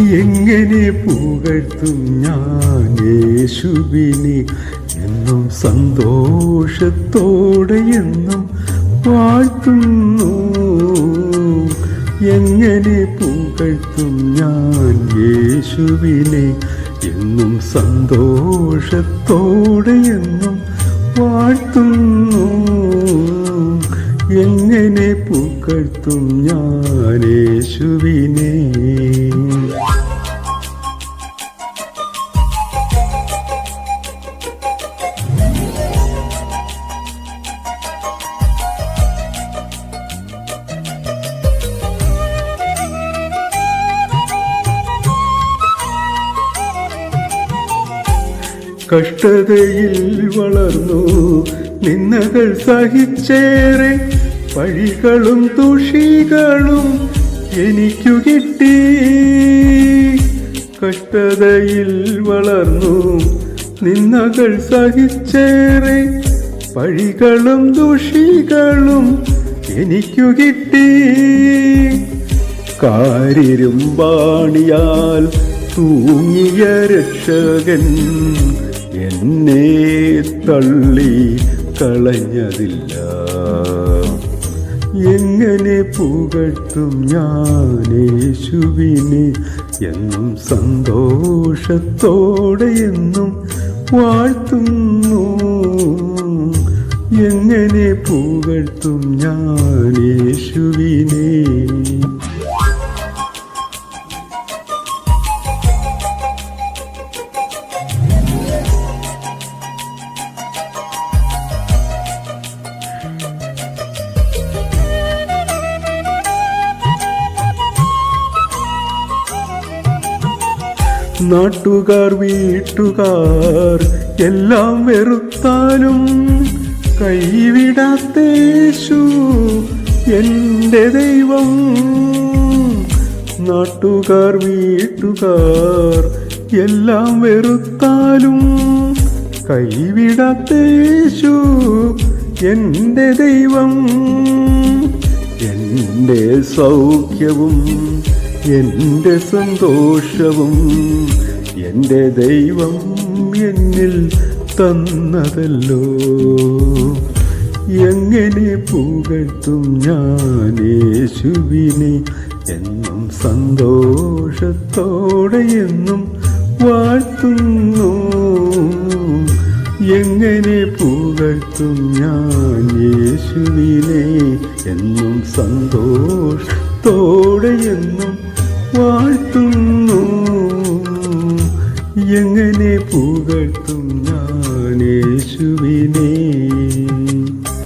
എങ്ങനെ പുകഴ്ത്തും ഞാൻ യേശുവിനെ? എന്നും സന്തോഷത്തോടെ എന്നും വാഴ്ത്തുന്നു. എങ്ങനെ പുകഴ്ത്തും ഞാൻ യേശുവിനെ? എന്നും സന്തോഷത്തോടെ എന്നും വാഴ്ത്തുന്നു. എങ്ങനെ പുകഴ്ത്തും ഞാൻ യേശുവിനെ? കഷ്ടതയിൽ വളർന്നു. നിന്നകൾ സഹിച്ചേറെ പഴികളും തുഷികളും എനിക്കു കിട്ടി. കഷ്ടതയിൽ വളർന്നു. നിന്നകൾ സഹിച്ചേറെ പഴികളും ദുഷികളും എനിക്കു കിട്ടി. കാരിരും കാരിരുമ്പാണിയാൽ തൂങ്ങിയ രക്ഷകൻ എന്നെ തള്ളി കളഞ്ഞതില്ല. എങ്ങനെ പുകഴ്ത്തും ഞാൻ യേശുവിനെ എന്നും സന്തോഷത്തോടെ എന്നും വാഴ്ത്തുന്നു. എങ്ങനെ പുകഴ്ത്തും ഞാൻ നാട്ടുകാർ വീട്ടുകാർ എല്ലാം വെറുത്താലും കൈവിടാത്തേശു എന്റെ ദൈവം. നാട്ടുകാർ വീട്ടുകാർ എല്ലാം വെറുത്താലും കൈവിടാത്തേശു എന്റെ ദൈവം. എന്റെ സൗഖ്യവും എന്റെ സന്തോഷവും എന്റെ ദൈവം എന്നിൽ തന്നതല്ലോ. എങ്ങനെ പുകഴ്ത്തും ഞാൻ യേശുവിനെ എന്നും സന്തോഷത്തോടെ എന്നും വാഴ്ത്തുന്നു. എങ്ങനെ പുകഴ്ത്തും ഞാൻ യേശുവിനെ എന്നും സന്തോഷത്തോടെ എന്നും വാഴ്ത്തുന്നു. എങ്ങനെ പുകഴ്ത്തും ഞാനേശുവിനേ